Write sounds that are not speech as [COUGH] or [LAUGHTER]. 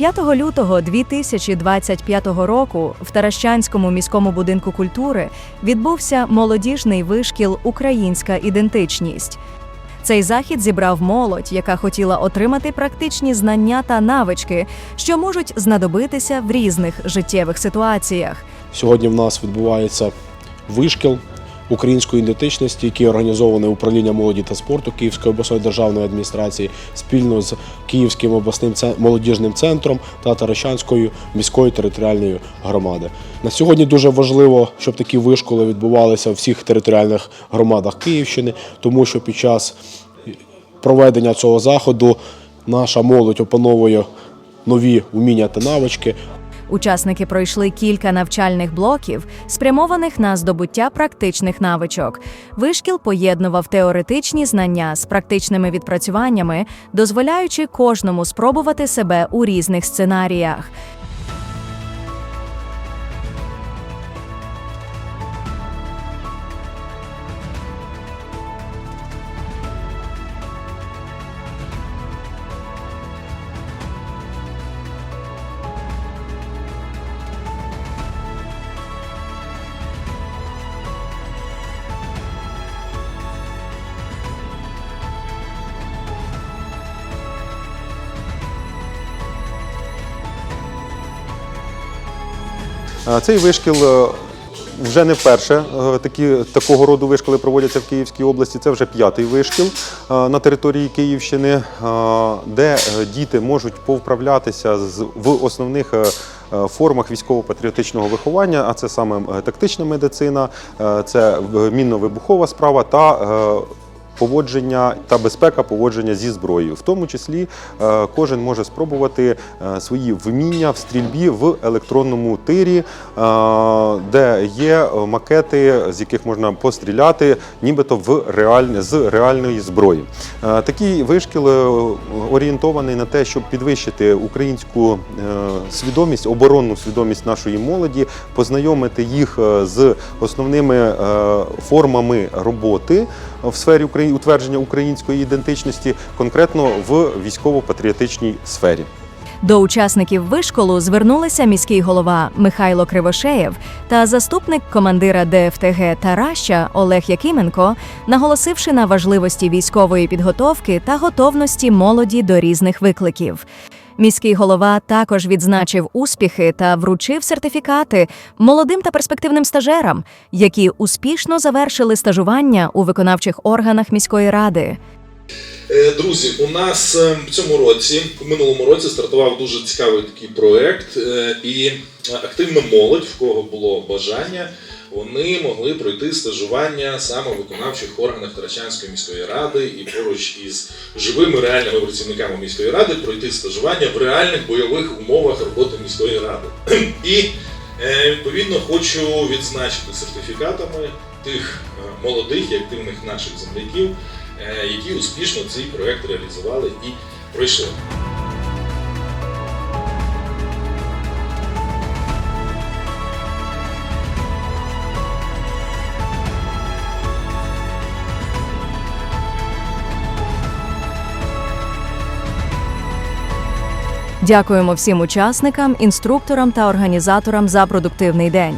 5 лютого 2025 року в Таращанському міському будинку культури відбувся молодіжний вишкіл Українська ідентичність. Цей захід зібрав молодь, яка хотіла отримати практичні знання та навички, що можуть знадобитися в різних життєвих ситуаціях. Сьогодні в нас відбувається вишкіл української ідентичності, який організований управлінням молоді та спорту Київської обласної державної адміністрації спільно з Київським обласним молодіжним центром та Таращанською міською територіальною громади. На сьогодні дуже важливо, щоб такі вишколи відбувалися в всіх територіальних громадах Київщини, тому що під час проведення цього заходу наша молодь опановує нові уміння та навички, Учасники пройшли кілька навчальних блоків, спрямованих на здобуття практичних навичок. Вишкіл поєднував теоретичні знання з практичними відпрацюваннями, дозволяючи кожному спробувати себе у різних сценаріях. Цей вишкіл е, вже не вперше. Е, Такі, такого роду вишколи проводяться в Київській області. Це вже п'ятий вишкіл е, на території Київщини, де діти можуть повправлятися в основних формах військово-патріотичного виховання, а це саме тактична медицина, це мінно-вибухова справа та поводження та безпека поводження зі зброєю. В тому числі е, кожен може спробувати е, свої вміння в стрільбі в електронному тирі, е, де є макети, з яких можна постріляти, нібито в реаль... з реальної зброї. Такий вишкіл орієнтований на те, щоб підвищити українську свідомість, оборонну свідомість нашої молоді, познайомити їх з основними формами роботи в сфері Украї- утвердження української ідентичності, конкретно в військово-патріотичній сфері. До учасників вишколу звернулися міський голова Михайло Кривошеєв та заступник командира ДФТГ Тараща Олег Якименко, наголосивши на важливості військової підготовки та готовності молоді до різних викликів. Міський голова також відзначив успіхи та вручив сертифікати молодим та перспективним стажерам, які успішно завершили стажування у виконавчих органах міської ради. Е, Друзі, у нас е, в цьому році, в минулому році, стартував дуже цікавий такий проект, е, і активна молодь, в кого було бажання, вони могли пройти стажування саме в виконавчих органах Тарачанської міської ради і поруч із живими реальними працівниками міської ради пройти стажування в реальних бойових умовах роботи міської ради. [CLEARS THROAT] І е, відповідно хочу відзначити сертифікатами тих е, молодих і активних наших земляків, е, які успішно цей проект реалізували і пройшли. Дякуємо всім учасникам, інструкторам та організаторам за продуктивний день.